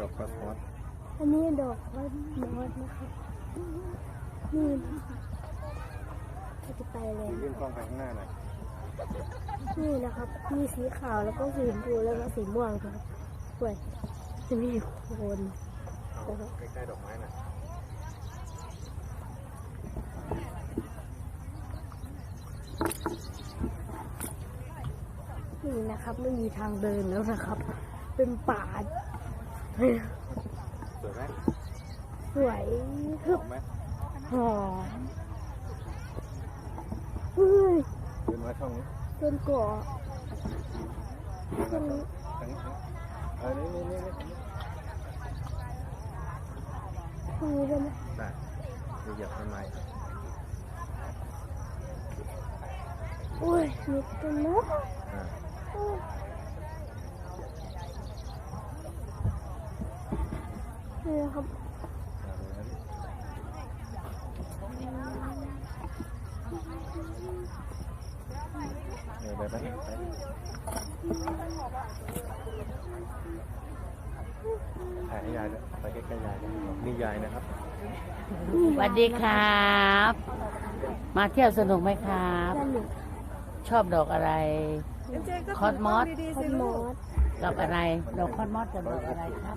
ดอกคอสมอสอันนี้ดอกว่ามอสนะครับนี่นะครับเราจะไปเลยยื่นกล้องไปข้างหน้าหน่อยนี่นะครับ มีสีขาวแล้วก็สีชมพูแล้วก็สีม่วงครับสวยจะมีโคนเอาใกล้ๆดอกไม้หน่อยนี่นะครับไม่มีทางเดินแล้วนะครับ เป็นป่า สวยไหมสวยหอมไหมหอมเฮ้ยเดินมาช่องนี้ต้นเกาะเดินมาช่องนี้ทางนี้เออนี่นี่นี่นี่ตรงนี้ได้ไหมได้เหยียบทำไมโอ้ยมีต้นนก อ่านี่นะครับเอาเลยนะเออไปไปถ่ายให้ยายด้วยไปใกล้ๆยายด้วยนี่ยายนะครับ สวัสดีครับ มาเที่ยวสนุกไหมครับด้านหนึ่งชอบดอกอะไร คอสมอสคอนมอสดอกอะไร ดอกคอสมอสกับดอกอะไรครับ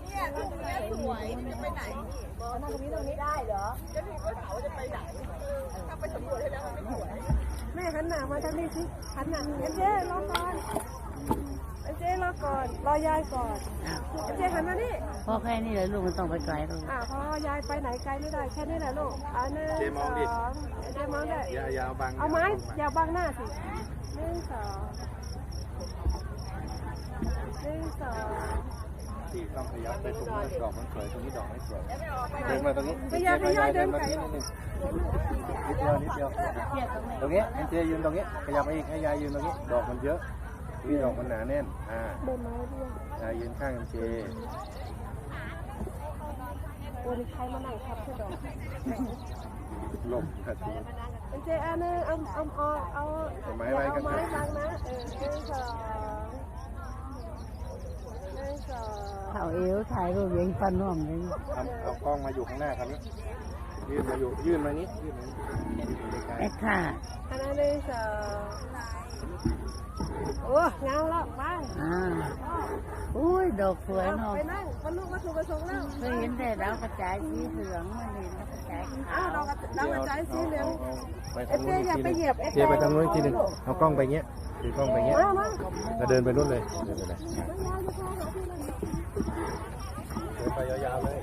จายเจ๊มายืนอยู่ข้างยายเจ๊ยืนอยู่ข้างยายแม่หันหนามาทางนี้สิหันหนาเอเจ๊รอก่อนเอเจ๊รอก่อนรอยายก่อนเอเจ๊หันมานี่พอแค่นี้เลยลูกมันต้องไปไกลลูกอ่าพ่อยายไปไหนไกลไม่ได้แค่นี้แหละลูกอ่าหนึ่งเจ๊มองดิสองเจ๊มองได้ยายาวบางเอาไม้อย่าบังหน้าสิหนึ่งสองหนึ่งสอง ที่ต้องพยายามไปตรงนี้ดอกมันสวยตรงนี้ดอกไม่สวยเดินมาตรงนี้พยายามพยายามเดินมาไกลที่นี่นิดเดียวนิดเดียวตรงนี้เอ็นเจยืนตรงนี้ขยับไปอีกให้ยายยืนตรงนี้ ดอกมันเยอะนี่ดอกมันหนาแน่นอ่าใบไม้ด้วยยายยืนข้างเอ็นเจวันนี้ใครมานั่งทับเธอดอกหลบขัดถูเอ็นเจอันนึงเอาเอาเอาเอาเอาไม้ไว้กันเอาไม้บังนะเออหนึ่งสองหนึ่งสอง เขาเอวถ่ายรูปยังฟันน่วมเลยเอาเอากล้องมาอยู่ข้างหน้าครับนี้ยื่นมาอยู่ยื่นมานี้ยื่นมานี้ยืนใกล้แอคค่ะอันนั้นหนึ่งสองโอ้งามแล้วบ้านอ่าอุ้ยดอกสวยเอาเนาะไปนั่งบรรลุวัตถุประสงค์แล้วเคยเห็นแต่ดาวกระจายสีเหลืองมันเห็นดาวกระจายอ้าวเรากระเรากระจายสีเหลืองไปเอ็ทางนเจนู้นอย่าไปเหยียบเจไปทางนู้นอีกทีหนึงเอากล้องไปเงี้ย ถือกล้องไปเงี้ยมามาแล้วเดินไปนู่นเลยเดินไปเลยเดินไปยาวๆเลย